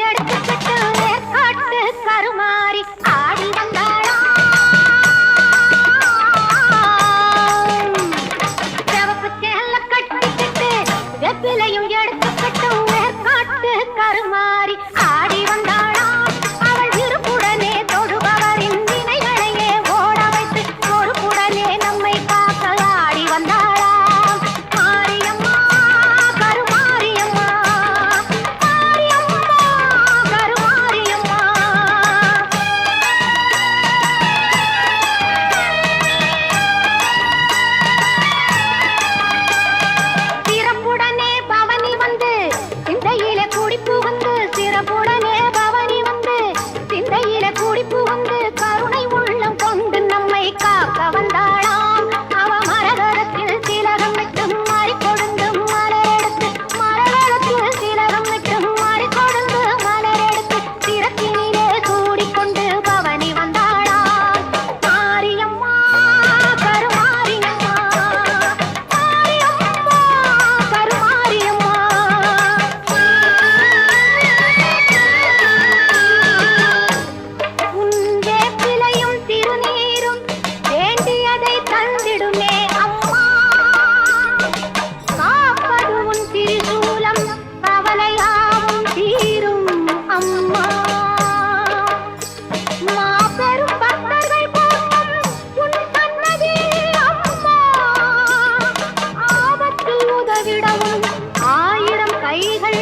எடக்கப்பட்டு மேற்காட்டு கருமாறி ஆடிடம் ஆயிரம் கைகள்